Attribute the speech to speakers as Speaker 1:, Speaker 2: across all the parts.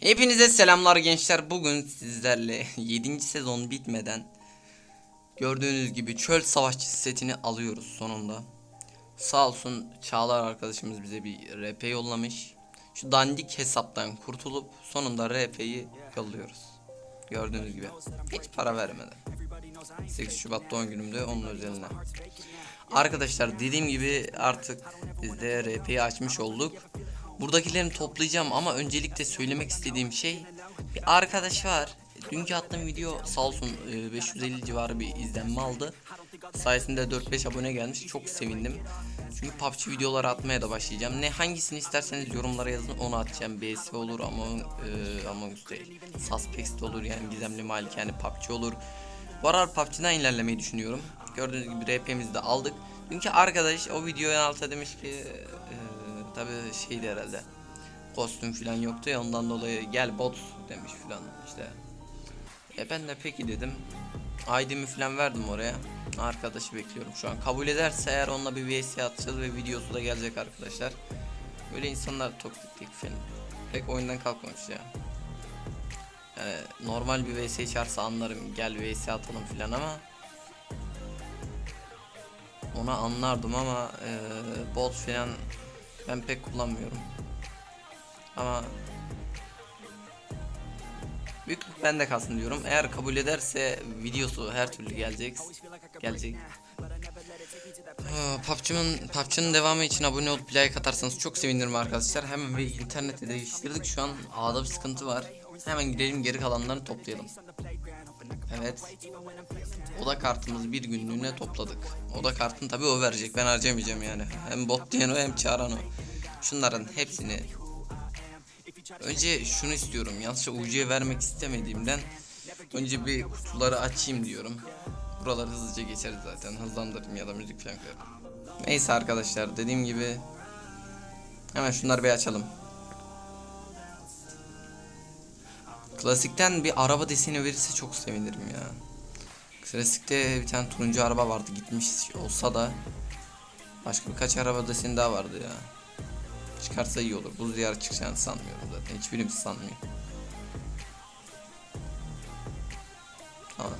Speaker 1: Hepinize selamlar gençler. Bugün sizlerle 7. sezon bitmeden gördüğünüz gibi çöl savaşçısı setini alıyoruz sonunda. Sağ olsun Çağlar arkadaşımız bize bir RP yollamış. Şu dandik hesaptan kurtulup sonunda RP'yi yolluyoruz. Gördüğünüz gibi hiç para vermeden. 8 Şubat doğum günümde onun özeline. Arkadaşlar dediğim gibi artık biz de RP'yi açmış olduk. Buradakilerini toplayacağım ama öncelikle söylemek istediğim şey bir arkadaş var. Dünkü attığım video sağ olsun e, 550 civarı bir izlenme aldı. Sayesinde 4-5 abone gelmiş. Çok sevindim. Çünkü PUBG videoları atmaya da başlayacağım. Ne hangisini isterseniz yorumlara yazın onu atacağım. BSV olur ama e, Us değil. Suspects de olur yani gizemli malikane PUBG olur. Bu aralar PUBG'den ilerlemeyi düşünüyorum. Gördüğünüz gibi RP'mizi de aldık. Çünkü arkadaş o videoya alta demiş ki e, tabi şeydi herhalde. Kostüm falan yoktu ya ondan dolayı gel bot demiş falan işte. E ben de peki dedim. ID'mi falan verdim oraya. Arkadaşı bekliyorum şu an. Kabul ederse eğer onunla bir VS atacağız ve videosu da gelecek arkadaşlar. Böyle insanlar toksiklik falan. Pek oyundan kalkmamış ya. Yani normal bir VS çağırsa anlarım gel VS atalım filan ama ona anlardım ama e, bot filan ben pek kullanmıyorum. Ama büyüklük bende kalsın diyorum. Eğer kabul ederse videosu her türlü gelecek. Gelecek. Aa, PUBG'nin PUBG'nin devamı için abone olup like atarsanız çok sevinirim arkadaşlar. Hemen bir interneti değiştirdik. Şu an ağda bir sıkıntı var. Hemen gidelim geri kalanlarını toplayalım. Evet. Oda kartımızı bir günlüğüne topladık. Oda kartını tabi o verecek. Ben harcamayacağım yani. Hem bot diyen o hem çağıran o. Şunların hepsini Önce şunu istiyorum. Yanlışlıkla UC'ye vermek istemediğimden önce bir kutuları açayım diyorum. Buraları hızlıca geçeriz zaten. Hızlandırırım ya da müzik falan koyarım. Neyse arkadaşlar dediğim gibi hemen şunları bir açalım. Klasikten bir araba deseni verirse çok sevinirim ya. Klasikte bir tane turuncu araba vardı gitmiş olsa da başka birkaç araba deseni daha vardı ya. Çıkarsa iyi olur. Bu diyar çıkacağını sanmıyorum zaten. Hiçbirimiz sanmıyor. Tamam.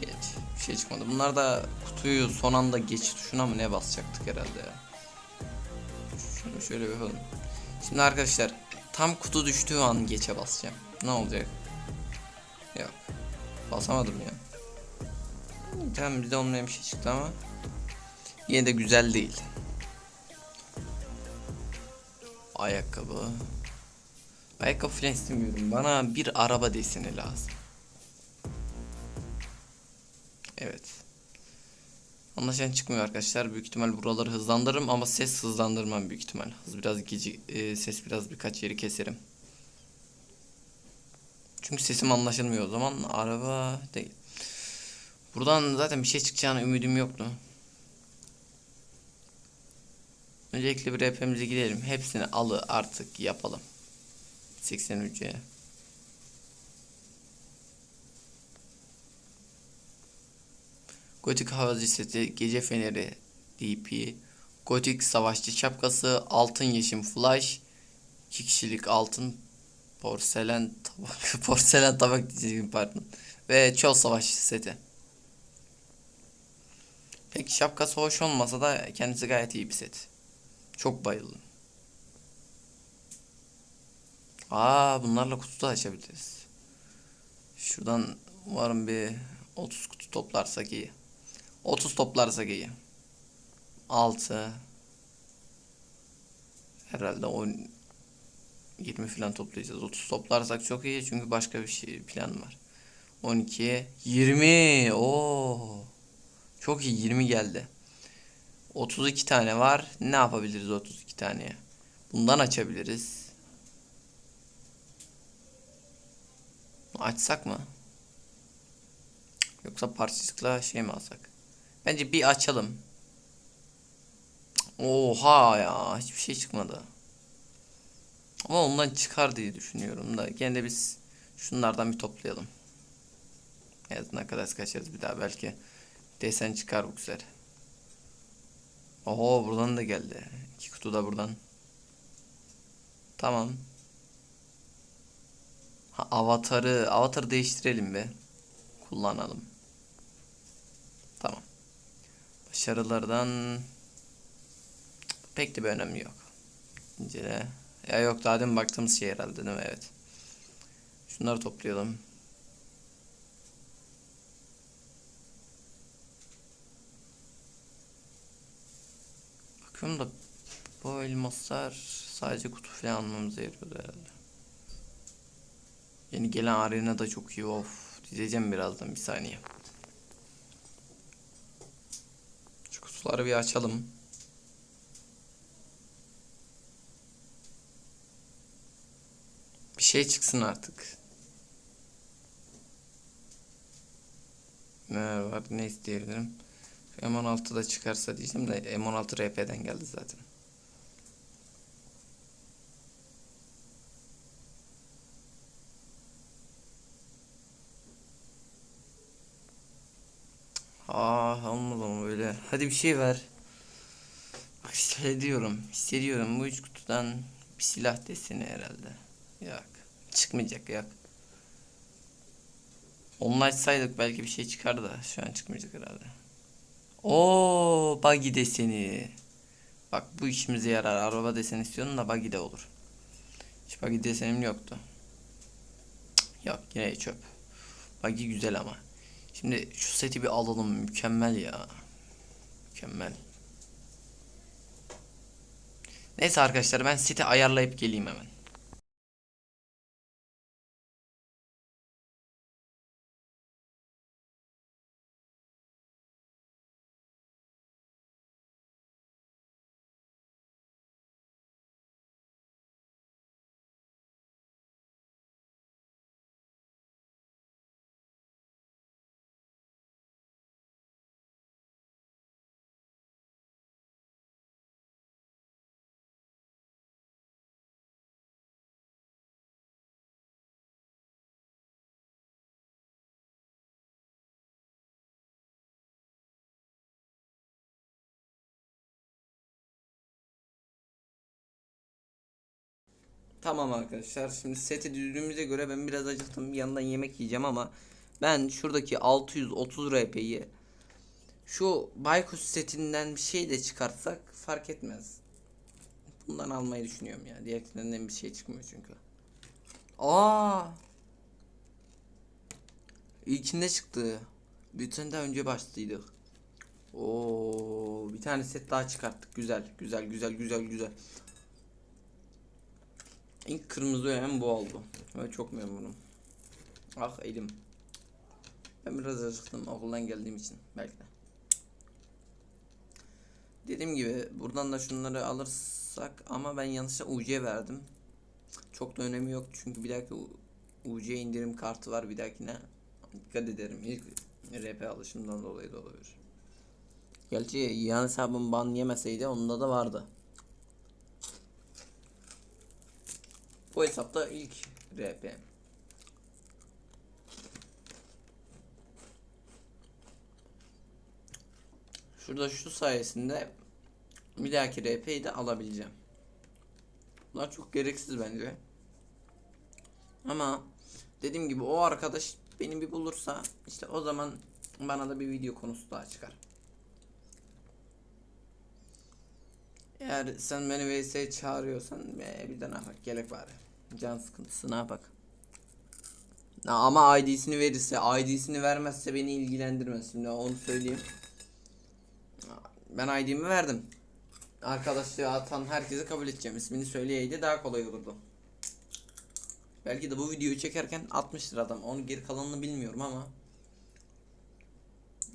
Speaker 1: Geç. Bir şey çıkmadı. Bunlar da kutuyu son anda geç tuşuna mı ne basacaktık herhalde ya. Şunu şöyle bir yapalım. Şimdi arkadaşlar tam kutu düştüğü an geçe basacağım. Ne olacak? Yok. Basamadım ya. Tamam bizde olmayan bir şey çıktı ama yine de güzel değil. Ayakkabı. Ayakkabı falan istemiyorum. Bana bir araba deseni lazım. Evet. Anlaşan çıkmıyor arkadaşlar. Büyük ihtimal buraları hızlandırırım ama ses hızlandırmam büyük ihtimal. Hız biraz gece e, ses biraz birkaç yeri keserim. Çünkü sesim anlaşılmıyor o zaman. Araba değil. Buradan zaten bir şey çıkacağını ümidim yoktu. Öncelikle bir rap'imize gidelim. Hepsini alı artık yapalım. 83'e. Gotik havacı seti, gece feneri, DP, gotik savaşçı şapkası, altın yeşim flash, 2 kişilik altın porselen tabak, porselen tabak diyeceğim pardon. Ve çöl savaşçı seti. Peki şapkası hoş olmasa da kendisi gayet iyi bir set. Çok bayıldım. Aa bunlarla kutu da açabiliriz. Şuradan umarım bir 30 kutu toplarsak iyi. 30 toplarsak iyi. 6 Herhalde 10 20 falan toplayacağız. 30 toplarsak çok iyi çünkü başka bir şey plan var. 12 20 Oo. Çok iyi 20 geldi. 32 tane var. Ne yapabiliriz 32 taneye? Bundan açabiliriz. Açsak mı? Yoksa parçacıkla şey mi alsak? Bence bir açalım. Oha ya hiçbir şey çıkmadı. Ama ondan çıkar diye düşünüyorum da gene de biz şunlardan bir toplayalım. Evet ne kadar kaçarız bir daha belki desen çıkar bu güzel. Oho buradan da geldi. İki kutu da buradan. Tamam. Ha, avatarı, avatarı değiştirelim be. Kullanalım. Tamam. Başarılardan pek de bir önemi yok. İncele. Ya yok daha demin baktığımız şey herhalde değil mi? Evet. Şunları toplayalım. Bakıyorum da bu elmaslar sadece kutu falan almamıza yarıyordu herhalde. Yeni gelen arena da çok iyi. Of. Dizeceğim birazdan bir saniye. Şu kutuları bir açalım. Bir şey çıksın artık. Ne var ne isteyebilirim? M16 da çıkarsa diyeceğim de M16 RP'den geldi zaten. Ah olmaz ama böyle. Hadi bir şey ver. Bak hissediyorum. Hissediyorum bu üç kutudan bir silah deseni herhalde. Yok. Çıkmayacak yok. Onlaşsaydık belki bir şey çıkardı da şu an çıkmayacak herhalde. Oo, buggy deseni. Bak bu işimize yarar. Araba deseni istiyorum da buggy de olur. Hiç buggy desenim yoktu. Cık, Yok yine çöp. Buggy güzel ama. Şimdi şu seti bir alalım. Mükemmel ya. Mükemmel. Neyse arkadaşlar ben seti ayarlayıp geleyim hemen. Tamam arkadaşlar şimdi seti düzdüğümüze göre ben biraz acıktım bir yandan yemek yiyeceğim ama ben şuradaki 630 RP'yi şu Baykuş setinden bir şey de çıkartsak fark etmez. Bundan almayı düşünüyorum ya. Diğerlerinden bir şey çıkmıyor çünkü. Aa! İlkinde çıktı. Tane daha önce başlıydık. Oo, bir tane set daha çıkarttık. Güzel, güzel, güzel, güzel, güzel. İlk kırmızı öğen bu oldu. Ve çok memnunum. Ah elim. Ben biraz acıktım okuldan geldiğim için belki de. Dediğim gibi buradan da şunları alırsak ama ben yanlışlıkla UC verdim. Çok da önemi yok çünkü bir dahaki UC indirim kartı var bir dahakine. Dikkat ederim ilk RP alışımdan dolayı da olabilir. Gerçi yan hesabım ban yemeseydi onda da vardı. Bu hesapta ilk RP. Şurada şu sayesinde bir dahaki RP'yi de alabileceğim. Bunlar çok gereksiz bence. Ama dediğim gibi o arkadaş beni bir bulursa işte o zaman bana da bir video konusu daha çıkar. Eğer sen beni VS'ye çağırıyorsan bir de ne yapak gerek var. Can sıkıntısı ne yapak. Ha, Ama ID'sini verirse, ID'sini vermezse beni ilgilendirmez. Şimdi onu söyleyeyim. Ben ID'mi verdim. Arkadaşlığı atan herkese kabul edeceğim. İsmini söyleyeydi daha kolay olurdu. Belki de bu videoyu çekerken 60'tır adam. Onun geri kalanını bilmiyorum ama.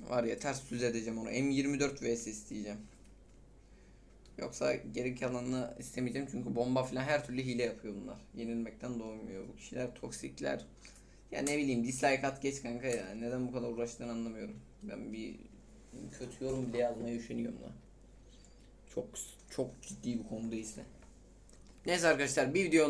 Speaker 1: Var ya ters düz edeceğim onu. M24 vs isteyeceğim. Yoksa geri kalanını istemeyeceğim çünkü bomba falan her türlü hile yapıyor bunlar. Yenilmekten doğmuyor. Bu kişiler toksikler. Ya ne bileyim dislike at geç kanka ya. Neden bu kadar uğraştığını anlamıyorum. Ben bir kötü yorum bile yazmaya üşeniyorum da. Çok çok ciddi bir konudayız. Neyse arkadaşlar bir video